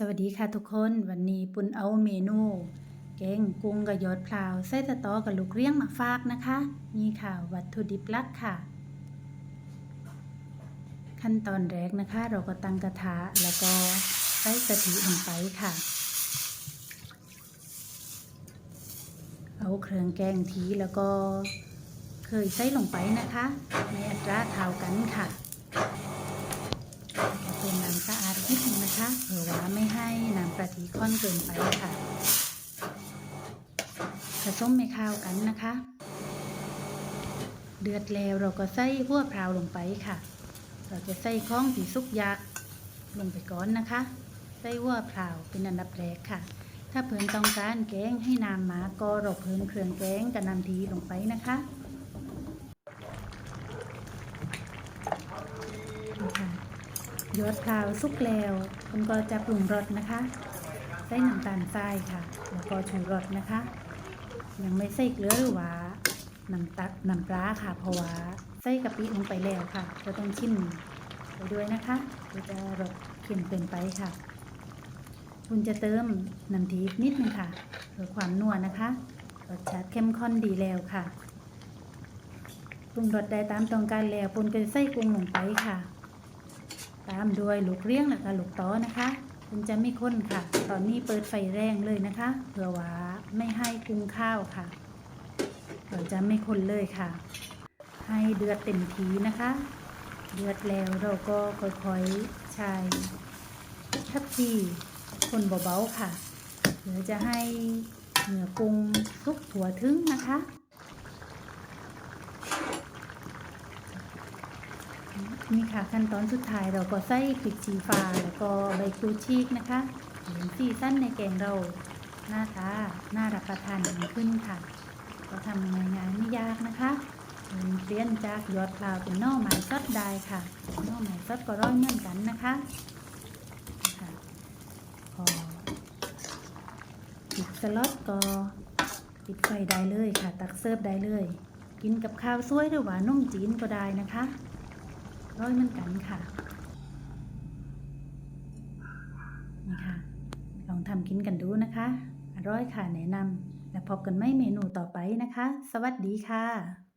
สวัสดีค่ะทุกคนวันนี้ปุณเอาเมนู แกงกุ้งกับยอดพลาวไส้ตะตอกับลูกเรียงมาฝากนะคะ นี่ค่ะ วัตถุดิบหลักค่ะ ขั้นตอนแรกนะคะ เราก็ตั้งกระทะแล้วก็ใส่กะทิลงไปค่ะ เอาเครื่องแกงทีแล้วก็เคยใส่ลงไปนะคะ ในอัตราเท่ากันค่ะ เติมน้ำสะอาด นะคะเผื่อว่าไม่ให้น้ำกะทิข้นเกินไปค่ะผสมไม่เข้ากันนะคะ เดือดแล้วเราก็ใส่หัวพราวลงไปค่ะ เราจะใส่ข้องสีสุกยักษ์ลงไปก่อนนะคะ ใส่หัวพราวเป็นอันดับแรกค่ะ ถ้าเพิ่นต้องการแกงให้น้ำมาก็เราเพิ่มเครื่องแกงกับน้ำทีลงไปนะคะนี่ค่ะ ยอดพร้าวสุกแล้วคุณก็จะปรุงรสนะคะใส่น้ำตาลทรายค่ะ แล้วก็ชูรสนะคะ ยังไม่ใส่เกลือหรือว่าน้ำตักน้ำปลาค่ะเพราะว่าใส่กะปิลงไปแล้วค่ะ ก็ต้องชิมไปด้วยนะคะเดี๋ยวจะรสเค็มเกินไปค่ะ คุณจะเติมน้ำทีนิดนึงค่ะเพื่อความนัวนะคะรสชาติเข้มข้นดีแล้วค่ะปรุงรสได้ตามต้องการแล้วปุนก็จะใส่กุ้งลงไปค่ะ ตามด้วยลูกเลี้ยงแล้วก็ลูกต้อนะคะคุณจะไม่ข้นค่ะ ตอนนี้เปิดไฟแรงเลยนะคะเพื่อว่าไม่ให้กุ้งข้าวค่ะ เราจะไม่ข้นเลยค่ะ ให้เดือดเต็มทีนะคะ เดือดแล้วเราก็ค่อยๆใช้ทับทีคนเบาๆค่ะเพื่อจะให้เนื้อกุ้งสุกถั่วถึงนะคะ นี่ค่ะขั้นตอนสุดท้ายเราก็ใส่พริกชี้ฟ้าแล้วก็ใบกรูชีกนะคะเห็นสีสั้นในแกงเราหน้าตาน่ารับประทานยิ่งขึ้นค่ะ ก็ทำง่ายๆไม่ยากนะคะเปลี่ยนจากยอดพลาวเป็นน่อไม้ซดได้ค่ะน่อไม้ซดก็ร้อยเหมือนกันนะคะนะคะพอปิดสล็อตก็ปิดไฟได้เลยค่ะ ตักเสิร์ฟได้เลย กินกับข้าวสวยหรือว่านุ่มจีนก็ได้นะคะ ร้อยเหมือนกันค่ะนี่ค่ะลองทำกินกันดูนะคะ อร่อยค่ะแนะนำและพบกันไม่เมนูต่อไปนะคะ สวัสดีค่ะ